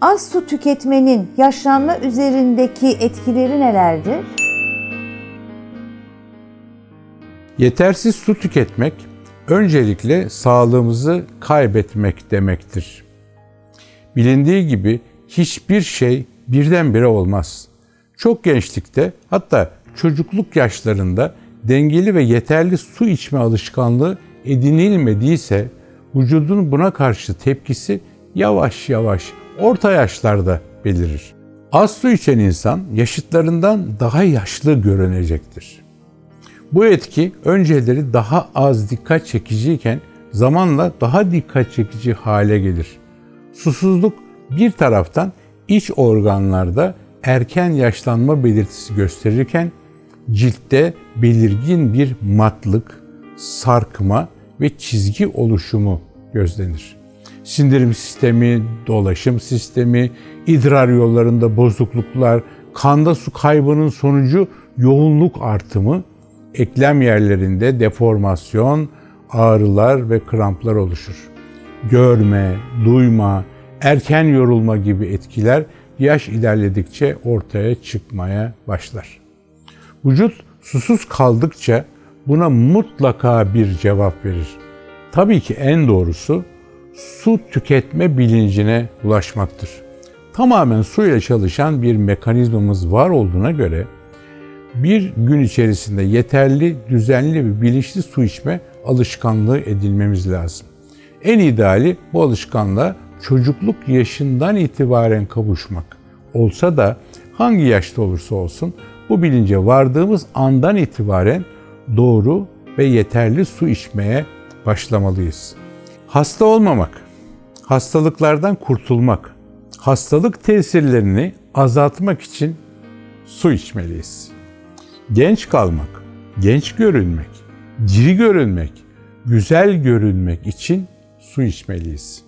Az su tüketmenin yaşlanma üzerindeki etkileri nelerdir? Yetersiz su tüketmek öncelikle sağlığımızı kaybetmek demektir. Bilindiği gibi hiçbir şey birdenbire olmaz. Çok gençlikte hatta çocukluk yaşlarında dengeli ve yeterli su içme alışkanlığı edinilmediyse vücudun buna karşı tepkisi yavaş yavaş orta yaşlarda belirir. Az su içen insan yaşıtlarından daha yaşlı görünecektir. Bu etki önceleri daha az dikkat çekiciyken zamanla daha dikkat çekici hale gelir. Susuzluk bir taraftan iç organlarda erken yaşlanma belirtisi gösterirken ciltte belirgin bir matlık, sarkma ve çizgi oluşumu gözlenir. Sindirim sistemi, dolaşım sistemi, idrar yollarında bozukluklar, kanda su kaybının sonucu yoğunluk artımı, eklem yerlerinde deformasyon, ağrılar ve kramplar oluşur. Görme, duyma, erken yorulma gibi etkiler yaş ilerledikçe ortaya çıkmaya başlar. Vücut susuz kaldıkça buna mutlaka bir cevap verir. Tabii ki en doğrusu su tüketme bilincine ulaşmaktır. Tamamen suyla çalışan bir mekanizmamız var olduğuna göre bir gün içerisinde yeterli, düzenli ve bilinçli su içme alışkanlığı edinmemiz lazım. En ideali bu alışkanlığa çocukluk yaşından itibaren kavuşmak. Olsa da hangi yaşta olursa olsun bu bilince vardığımız andan itibaren doğru ve yeterli su içmeye başlamalıyız. Hasta olmamak, hastalıklardan kurtulmak, hastalık tesirlerini azaltmak için su içmeliyiz. Genç kalmak, genç görünmek, diri görünmek, güzel görünmek için su içmeliyiz.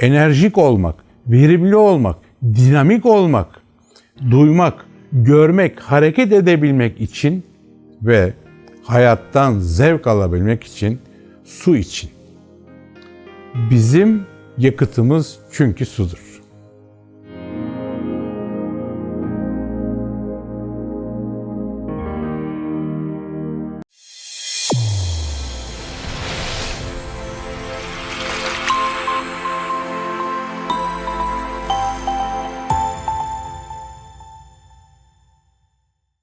Enerjik olmak, verimli olmak, dinamik olmak, duymak, görmek, hareket edebilmek için ve hayattan zevk alabilmek için su için. Bizim yakıtımız çünkü sudur.